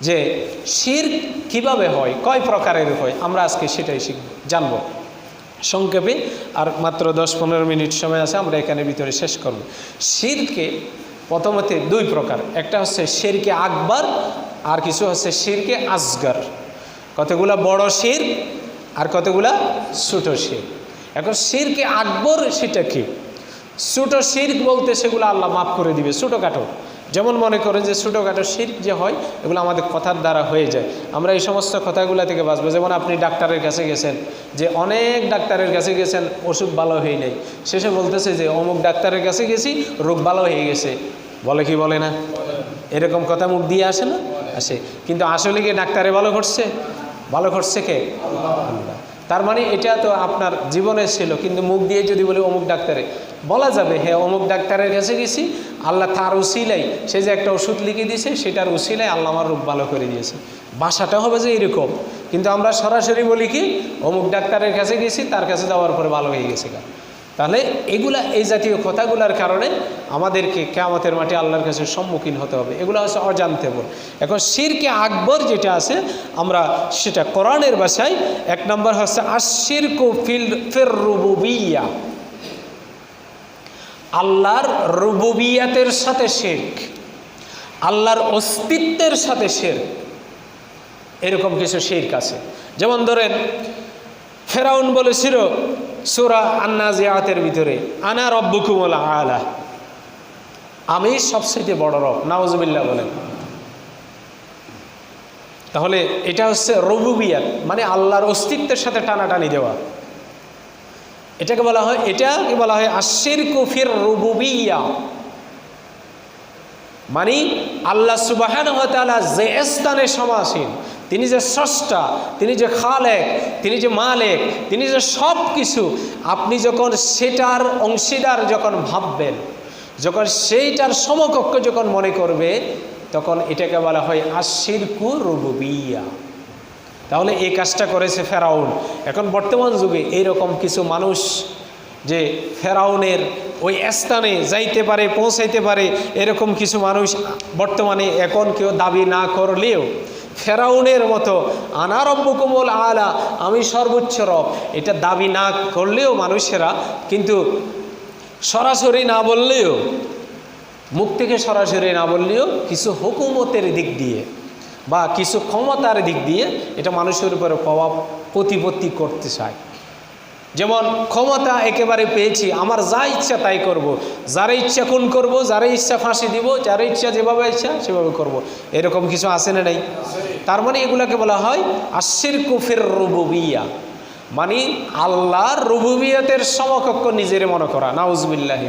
যে শির কীভাবে হয়, কয় প্রকারের হয়, আমরা আজকে সেটাই শিখব, জানব। সংক্ষেপে, আর মাত্র দশ পনেরো মিনিট সময় আছে, আমরা এখানে ভিতরে শেষ করব। শিরকে প্রথমতে দুই প্রকার, একটা হচ্ছে শিরকে আকবর, আর কিছু হচ্ছে শিরকে আসগর। কতগুলা বড় শির, আর কতগুলা ছোটো শির। এখন শিরকে আকবর সেটা কি? ছোটো শির বলতে সেগুলো আল্লাহ মাফ করে দিবে, ছোটোখাটো। যেমন মনে করেন যে ছোটোখাটো শির যে হয়, এগুলো আমাদের কথার দ্বারা হয়ে যায়। আমরা এই সমস্ত কথাগুলো থেকে বাঁচবো। যেমন আপনি ডাক্তারের কাছে গেছেন, যে অনেক ডাক্তারের কাছে গেছেন, ওষুধ ভালো হয়ে নেই। শেষে বলতেছে যে, অমুক ডাক্তারের কাছে গেছি, রোগ ভালো হয়ে গেছে। বলে কি বলে না? এরকম কথা মুখ দিয়ে আসে না? আসে। কিন্তু আসলে কি ডাক্তারে ভালো করছে ভালো করছে কে? আল্লাহ। তার মানে এটা তো আপনার জীবনে ছিল, কিন্তু মুখ দিয়ে যদি বলি অমুক ডাক্তারে, বলা যাবে হ্যাঁ অমুক ডাক্তারের কাছে গেছি, আল্লাহ তার উসিলাই সে যে একটা ওষুধ লিখে দিয়েছে, সেটার উসিলাই আল্লাহ আমার রূপ ভালো করে দিয়েছে। বাসাটা হবে যে এরকম, কিন্তু আমরা সরাসরি বলি কি, অমুক ডাক্তারের কাছে গেছি, তার কাছে যাওয়ার পরে ভালো হয়ে গেছে তাহলে এগুলা, এই জাতীয় কথাগুলোর কারণে আমাদেরকে কেয়ামতের মাঠে আল্লাহর কাছে সম্মুখীন হতে হবে। এগুলো হচ্ছে অজান্তে বল এখন শিরকে আকবর যেটা আছে, আমরা সেটা কোরআনের ভাষায়, এক নম্বর হচ্ছে আশির ফিল ফের রুবুবিয়া আল্লাহর রুবুবিয়াতের সাথে শেরক, আল্লাহর অস্তিত্বের সাথে শেরক, এরকম কিছু শির্ক আছে। যেমন ধরেন, ফেরাউন বলেছিল সুরা আন্না জিয়াতের ভিতরে, আনা রব্বুকুমল আলা আমি সবচেয়ে বড় রব নাওজবিল্লা বলেন। তাহলে এটা হচ্ছে রবুবিয়াত মানে আল্লাহর অস্তিত্বের সাথে টানাটানি দেওয়া। এটাকে বলা হয়, এটাকে বলা হয় আশির কুফির রুবুবিয়া। মানে আল্লাহ সুবাহান তালা যে স্থানে সমাসীন তিনি যে স্রষ্টা, তিনি যে খালেক, তিনি যে মালেক, তিনি যে সব কিছু আপনি যখন সেটার অংশীদার যখন ভাববেন, যখন সেইটার সমকক্ষ যখন মনে করবে তখন এটাকে বলা হয় আশিরকু রুবুবিয়া। তাহলে এই কাজটা করেছে ফেরাউন। এখন বর্তমান যুগে এইরকম কিছু মানুষ যে ফেরাউনের ওই স্থানে যাইতে পারে, পৌঁছাইতে পারে, এরকম কিছু মানুষ বর্তমানে এখন কেউ দাবি না করলেও ফেরাউনের মতো আনারব্যকুমল আলা আমি সর্বোচ্চ রব এটা দাবি না করলেও মানুষেরা, কিন্তু সরাসরি না বললেও, মুখ থেকে সরাসরি না বললেও কিছু হুকুমতের দিক দিয়ে বা কিছু ক্ষমতার দিক দিয়ে এটা মানুষের উপরে প্রভাব প্রতিপত্তি করতে চায়। যেমন ক্ষমতা একেবারে পেয়েছি, আমার যা ইচ্ছা তাই করব। যারা ইচ্ছা খুন করব, যারা ইচ্ছা ফাঁসি দিব, যারা ইচ্ছা যেভাবে ইচ্ছা সেভাবে করব। এরকম কিছু আসে না নাই তার মানে এগুলাকে বলা হয় আশির কুফের রুবুবিয়া মানে আল্লাহর রুবুবিয়তের সমকক্ষ নিজের মনে করা, নাউজবিল্লাহ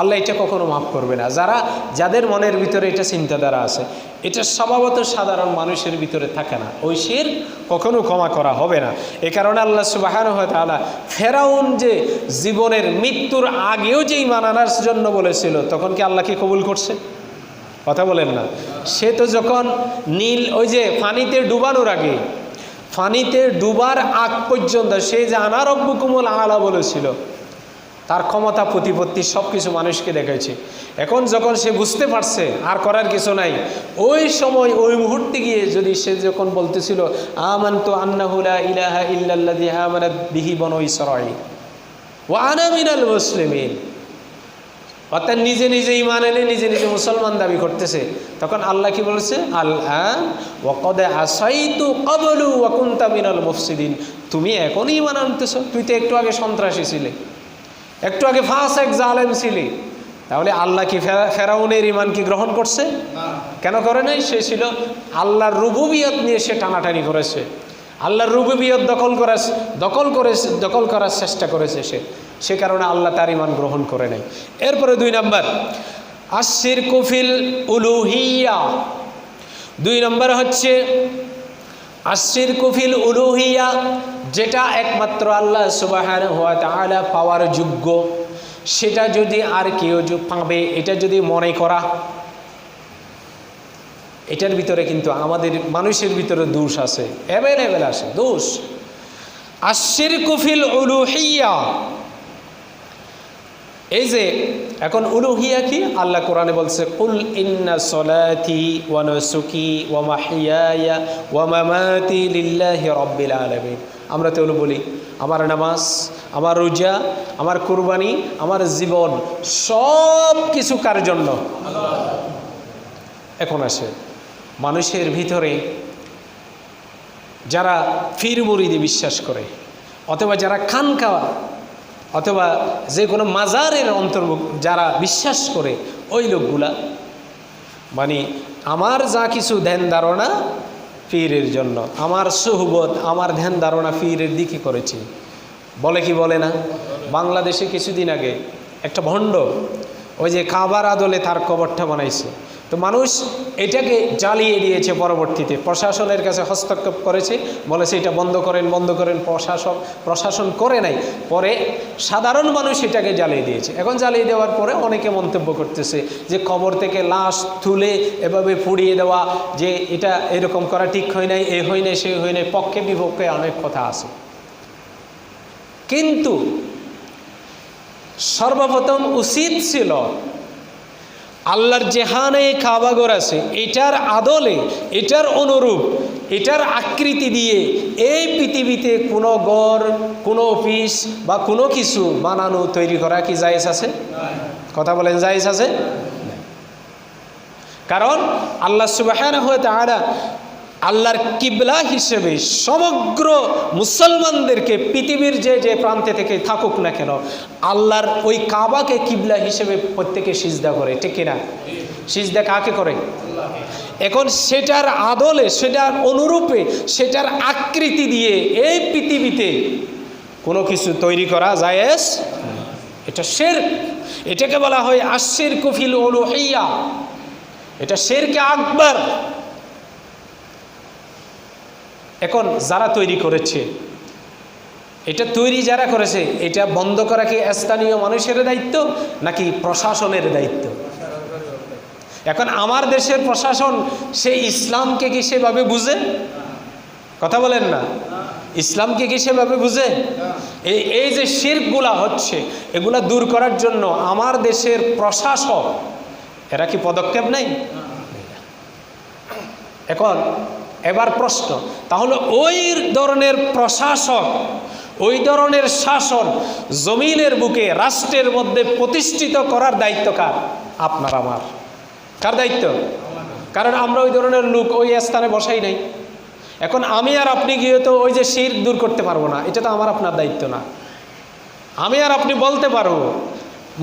আল্লাহ এটা কখনো মাফ করবে না। যারা, যাদের মনের ভিতরে এটা চিন্তাধারা আছে, এটা স্বভাবত সাধারণ মানুষের ভিতরে থাকে না। ওই শির কখনো ক্ষমা করা হবে না। এ কারণে আল্লাহ সুবাহান হয় তাহলে ফেরাউন যে জীবনের মৃত্যুর আগেও যে ইমান আনার জন্য বলেছিল, তখন কি আল্লাহ কি কবুল করছে? কথা বলেন না। সে তো যখন নীল, ওই যে পানিতে ডুবানোর আগে ফানিতে ডুবার আগ পর্যন্ত সেই যে আনারব্য কুমল আলা বলেছিল, তার ক্ষমতা, প্রতিপত্তি সব কিছু মানুষকে দেখেছে। এখন যখন সে বুঝতে পারছে, আর করার কিছু নাই, ওই সময়, ওই মুহূর্তে গিয়ে যদি সে যখন বলতেছিল আমান তো আন্নাহুলা ইলাহা আমানাত বিহি বন ইসরাই ও আনামিনাল মুসলিমিন অর্থাৎ নিজে নিজে ইমান এনে নিজে নিজে মুসলমান দাবি করতেছে। তখন আল্লাহ কি বলেছে? আল্লাহ ওকদে কবলু মিনাল মুফসিদিন। তুমি এখনই ইমান আনতেছ, তুই তো একটু আগে সন্ত্রাসী ছিলে। একটু আগে ফাঁস এক জালেম ছিলি। তাহলে আল্লাহ কি ফেরাউনের ইমান কি গ্রহণ করছে? কেন করে নাই? সে ছিল আল্লাহর রুবুবিয়ত নিয়ে সে টানাটানি করেছে। আল্লাহর রুবুবিয়ত দখল করার দখল করে দখল করার চেষ্টা করেছে সে। সে কারণে আল্লাহ তার ইমান গ্রহণ করে নেয়। এরপরে দুই নম্বর আশির কুফিল উলুহিয়া। দুই নম্বর হচ্ছে আশির কুফিল উলুহিয়া, যেটা একমাত্র আল্লাহ সুবাহান হওয়া তাহলে পাওয়ার যোগ্য। সেটা যদি আর কেউ পাবে, এটা যদি মনে করা, এটার ভিতরে কিন্তু আমাদের মানুষের ভিতরে দোষ আছে। অ্যাভেলেবেল আছে, দোষ। আশির কুফিল উলুহিয়া। এই যে, এখন উলুহিয়া কি? আল্লাহ কোরআনে বলছে কুল ইন্না সলাতি ওয়া নুসুকি ওয়া মাহিয়ায়া ওয়া মামাতি লিল্লাহি রাব্বিল আলামিন। আমরা তো বলি, আমার নামাজ, আমার রোজা, আমার কুরবানি, আমার জীবন সব কিছু কার জন্য? এখন আসে, মানুষের ভিতরে যারা ফির মুরিদে বিশ্বাস করে, অথবা যারা খানকা অথবা যে কোনো মাজারের অন্তর্ভুক্ত যারা বিশ্বাস করে, ওই লোকগুলা। মানে আমার যা কিছু ধ্যান ধারণা পীরের জন্য, আমার সুহবত, আমার ধ্যান ধারণা পীরের দিকে করেছি। বলে কি বলে না? বাংলাদেশে কিছুদিন আগে একটা ভণ্ড, ওই যে কাবার আদলে তার কবরটা বানাইছে। তো মানুষ এটাকে জ্বালিয়ে দিয়েছে পরবর্তীতে। প্রশাসনের কাছে হস্তক্ষেপ করেছে, বলেছে এটা বন্ধ করেন বন্ধ করেন প্রশাসন প্রশাসন করে নাই। পরে সাধারণ মানুষ এটাকে জ্বালিয়ে দিয়েছে। এখন জ্বালিয়ে দেওয়ার পরে অনেকে মন্তব্য করতেছে যে কবর থেকে লাশ তুলে এভাবে পুড়িয়ে দেওয়া, যে এটা এরকম করা ঠিক হয় নাই, এ হয় নাই, সে হয় নাই, পক্ষে বিপক্ষে অনেক কথা আছে। কিন্তু সর্বপ্রথম উচিত ছিল আল্লাহর জেহানে কাবাগর আছে, এটার আদলে, এটার অনুরূপ, এটার আকৃতি দিয়ে এই পৃথিবীতে কোনো গড় কোনো অফিস বা কোনো কিছু বানানো, তৈরি করা কি জায়েজ আছে? কথা বলেন, জায়েজ আছে? কারণ আল্লাহ সুবাহ আল্লাহর কিবলা হিসেবে সমগ্র মুসলমানদেরকে পৃথিবীর যে যে প্রান্তে থেকে থাকুক না কেন, আল্লাহর ওই কাবাকে কিবলা হিসেবে প্রত্যেকে সিজদা করে, ঠিক কিনা? সিজদা কাকে করে? এখন সেটার আদলে, সেটার অনুরূপে, সেটার আকৃতি দিয়ে এই পৃথিবীতে কোনো কিছু তৈরি করা যায় এটা শের এটাকে বলা হয় আশির কুফিল ওলুহিয়া এটা শেরকে আকবর। এখন যারা তৈরি করেছে, এটা তৈরি যারা করেছে, এটা বন্ধ করা কি স্থানীয় মানুষের দায়িত্ব নাকি প্রশাসনের দায়িত্ব? এখন আমার দেশের প্রশাসন সেই ইসলামকে কি সেভাবে বুঝে? কথা বলেন না। ইসলামকে কি সেভাবে বুঝে? এই এই যে শিরগুলা হচ্ছে, এগুলা দূর করার জন্য আমার দেশের প্রশাসক, এরা কি পদক্ষেপ নেই এখন এবার প্রশ্ন, তাহলে ওই ধরনের প্রশাসক, ওই ধরনের শাসন জমিনের বুকে, রাষ্ট্রের মধ্যে প্রতিষ্ঠিত করার দায়িত্ব কার? আপনার, আমার। কার দায়িত্ব? কারণ আমরা ওই ধরনের লোক ওই স্থানে বসাই নাই। এখন আমি আর আপনি গিয়ে তো ওই যে শির দূর করতে পারব না, এটা তো আমার আপনার দায়িত্ব না। আমি আর আপনি বলতে পারব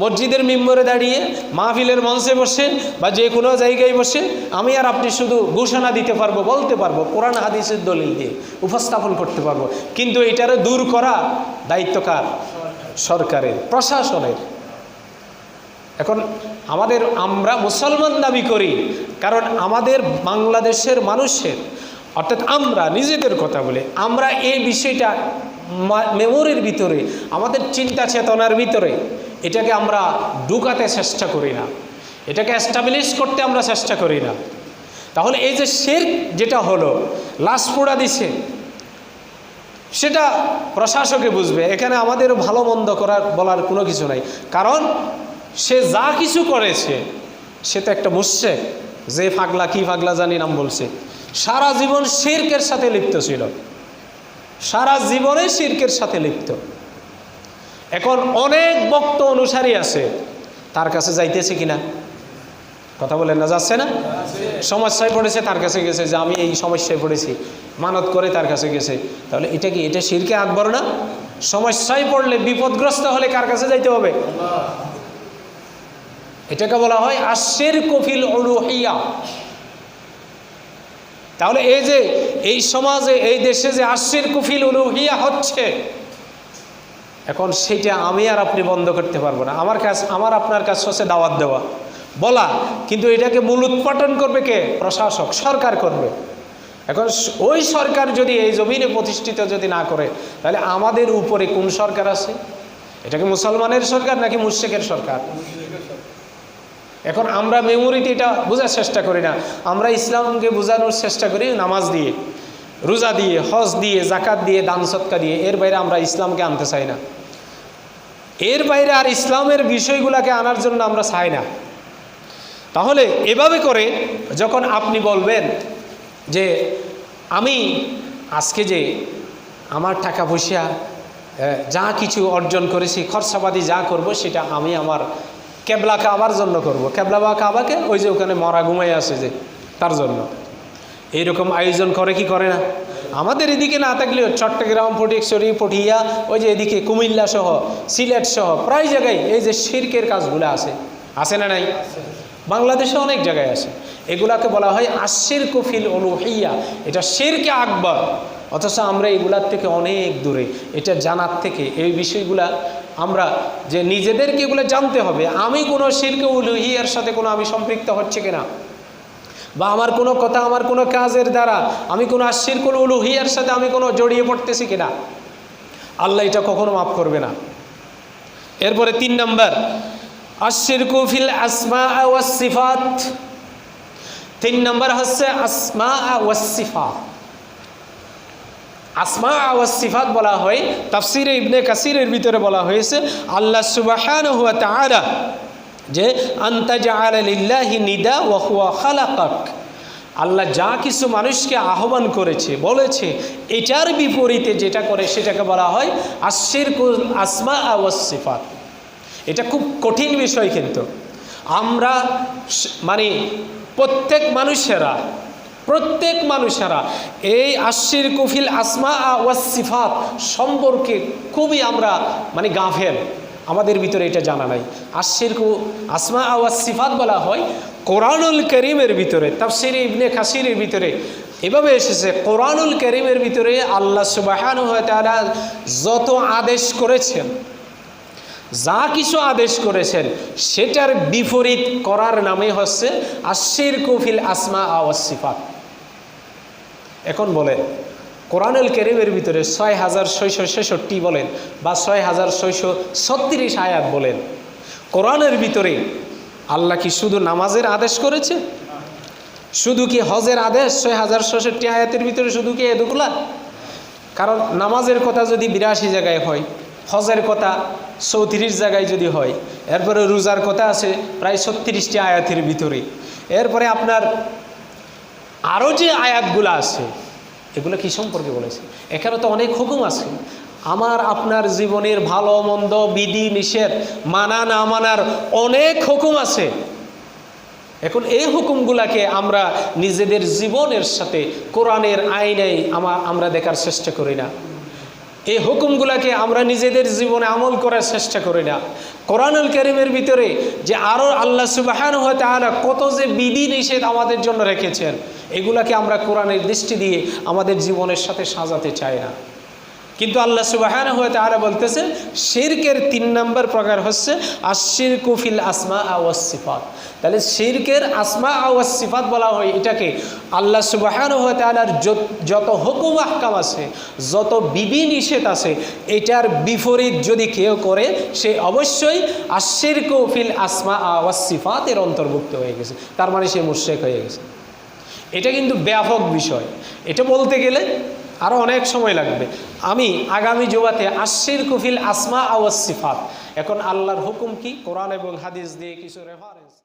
মসজিদের মিম্বরে দাঁড়িয়ে মাহফিলের মঞ্চে বসে বা যে কোনো জায়গায় বসে আমি আর আপনি শুধু ঘোষণা দিতে পারব, বলতে পারব, কোরআন, হাদিসের দলিল দিয়ে উপস্থাপন করতে পারব। কিন্তু এটারে দূর করা দায়িত্ব কার? সরকারের, প্রশাসনের। এখন আমাদের আমরা মুসলমান দাবি করি, কারণ আমাদের বাংলাদেশের মানুষের, অর্থাৎ আমরা নিজেদের কথা বলে, আমরা এই বিষয়টা মেমোরির ভিতরে, আমাদের চিন্তা চেতনার ভিতরে এটাকে আমরা ঢুকাতে চেষ্টা করি না। এটাকে এস্টাবলিশ করতে আমরা চেষ্টা করি না। তাহলে এই যে শের যেটা হলো লাশ পোড়া দিছে, সেটা প্রশাসকে বুঝবে। এখানে আমাদের ভালো মন্দ করার, বলার কোনো কিছু নাই। কারণ সে যা কিছু করেছে, সে তো একটা মুশেক যে ফাগলা, কি ফাগলা জানি নাম বলছে। সারা জীবন শির্কের সাথে লিপ্ত ছিল। সারা জীবনে শির্কের সাথে লিপ্ত। এখন অনেক বক্ত অনুসারী আছে, তার কাছে যাইতেছে কিনা? কথা বলেন না, যাচ্ছে না? সমস্যায় পড়েছে, তার কাছে গেছে যে আমি এই সমস্যায় পড়েছি, মানত করে তার কাছে গেছে। তাহলে এটা কি, এটা শিরকে আকবর না? সমস্যায় পড়লে বিপদগ্রস্ত হলে কার কাছে যাইতে হবে? এটাকে বলা হয় আশের কফিল অলুহিয়া তাহলে এই যে, এই সমাজে, এই দেশে যে আশের কফিল অলুহিয়া হচ্ছে এখন সেটা আমি আর আপনি বন্ধ করতে পারব না। আমার কাজ, আমার আপনার কাজ হচ্ছে দাওয়াত দেওয়া। বলা, কিন্তু এটাকে মূল উৎপাদন করবে কে? প্রশাসক, সরকার করবে। এখন ওই সরকার যদি এই জমিনে প্রতিষ্ঠিত যদি না করে, তাহলে আমাদের উপরে কোন সরকার আছে? এটাকে মুসলমানের সরকার নাকি মুর্শেকের সরকার? এখন আমরা মেমোরিতে এটা বোঝার চেষ্টা করি না। আমরা ইসলামকে বোঝানোর চেষ্টা করি নামাজ দিয়ে। রোজা দিয়ে, হজ দিয়ে জাকাত দিয়ে, দান সৎকা দিয়ে, এর বাইরে আমরা ইসলামকে আনতে চাই না। এর বাইরে আর ইসলামের বিষয়গুলোকে আনার জন্য আমরা চাই না। তাহলে এভাবে করে যখন আপনি বলবেন যে, আমি আজকে যে আমার টাকা পয়সা যা কিছু অর্জন করেছি খরচাবাদি যা করব, সেটা আমি আমার কেবলা কাবার জন্য করব। কেবলা বা কাবাকে? ওই যে ওখানে মরা ঘুমাই আছে যে, তার জন্য। এইরকম আয়োজন করে, কি করে না? আমাদের এদিকে না থাকলেও চট্টগ্রাম, ফটিকছড়ি, পটিয়া, ওই যে এদিকে কুমিল্লা সহ, সিলেট সহ, প্রায় জায়গায় এই যে শির্কের কাজগুলো আছে। আছে না নাই? বাংলাদেশে অনেক জায়গায় আছে। এগুলাকে বলা হয় আশির কুফিল অনুহিয়া এটা শেরকে আকবর। অথচ আমরা এগুলার থেকে অনেক দূরে। এটা জানার থেকে এই বিষয়গুলা আমরা যে নিজেদেরকে এগুলো জানতে হবে, আমি কোনো শিরকে উলুহিয়ার সাথে কোনো আমি সম্পৃক্ত হচ্ছে কিনা? বা আমার কোনো কথা, আমার কোনো কাজের দ্বারা, আমি কোনো আশির কোনো উলুহিয়ার সাথে আমি কোনো জড়িয়ে পড়তেছি কিনা? আল্লাহ এটা কখনো মাফ করবে না। এরপরে তিন নম্বর আশির কুফিল আসমা ওয়াসিফাত তিন নম্বর হচ্ছে আসমা ওয়াসিফাত আসমা ওয়াসিফাত বলা হয়, তাফসিরে ইবনে কাসিরের ভিতরে বলা হয়েছে, আল্লাহ সুবাহান হুয়া তাআলা যে নিদা আল্লাহ যা কিছু মানুষকে আহ্বান করেছে, বলেছে, এটার বিপরীতে যেটা করে সেটাকে বলা হয় আশির আসমা ওয়াসিফাত এটা খুব কঠিন বিষয় কিন্তু। আমরা মানে প্রত্যেক মানুষেরা প্রত্যেক মানুষেরা এই আশ্বির কুফিল আসমা ওয়াসিফাত সম্পর্কে খুবই আমরা মানে গাফেল। আমাদের ভিতরে এটা জানা নাই। আশির কু আসমা ওয়াসিফাত বলা হয়, কোরআনুল করিমের ভিতরে, তাফসির ইবনে খাসিরের ভিতরে। এভাবে এসেছে, কোরআনুল করিমের ভিতরে আল্লাহ সুবাহান তারা যত আদেশ করেছেন, যা কিছু আদেশ করেছেন, সেটার বিপরীত করার নামে হচ্ছে আশির কফিল আসমা আওয়াসিফাত এখন বলেন কোরআনুল কেরিমের ভিতরে ছয় হাজার ছয়শো ছেষট্টি বলেন বা ছয় হাজার ছয়শো ছত্রিশ আয়াত বলেন। কোরআনের ভিতরে আল্লাহ কি শুধু নামাজের আদেশ করেছে? শুধু কি হজের আদেশ? ছয় হাজার ছষট্টি আয়াতের ভিতরে শুধু কি এদুগুলা কারণ নামাজের কথা যদি বিরাশি জায়গায় হয়, হজের কথা চৌত্রিশ জায়গায় যদি হয়, এরপরে রোজার কথা আছে প্রায় ছত্রিশটি আয়াতের ভিতরে। এরপরে আপনার আরও যে আয়াতগুলো আছে এগুলো কি সম্পর্কে বলেছে? এখানে তো অনেক হুকুম আছে। আমার, আপনার জীবনের ভালো, মন্দ, বিধি, নিষেধ মানা, না মানার অনেক হুকুম আছে। এখন এই হুকুমগুলাকে আমরা নিজেদের জীবনের সাথে কোরআনের আইনে আমা- আমরা দেখার চেষ্টা করি না। এই হুকুমগুলাকে আমরা নিজেদের জীবনে আমল করার চেষ্টা করি না। কোরআনুল করিমের ভিতরে যে আরও আল্লাহ সুবাহান হতে তাহারা কত যে বিধি নিষেধ আমাদের জন্য রেখেছেন, এগুলাকে আমরা কোরআনের দৃষ্টি দিয়ে আমাদের জীবনের সাথে সাজাতে চাই না। কিন্তু আল্লাহ সুবাহান হয়ে তারা বলতেছে, শিরকের তিন নম্বর প্রকার হচ্ছে আশির কুফিল আসমা আওয়াসিফাত তাহলে শিরকের আসমা আওয়াসিফাত বলা হয় এটাকে। আল্লাহ সুবাহান হয়ে তালার যত হুকুম আহকাম আছে, যত বিধি নিষেধ আছে, এটার বিপরীত যদি কেউ করে, সে অবশ্যই আশির কুফিল আসমা আওয়াসিফাতের অন্তর্ভুক্ত হয়ে গেছে। তার মানে সে মুশেক হয়ে গেছে। এটা কিন্তু ব্যাপক বিষয়। এটা বলতে গেলে আরও অনেক সময় লাগবে। আমি আগামী জুবাতে আশির কুফিল আসমা আওয়াসিফাত এখন আল্লাহর হুকুম কি? কোরআন এবং হাদিস দিয়ে কিছু রেফারেন্স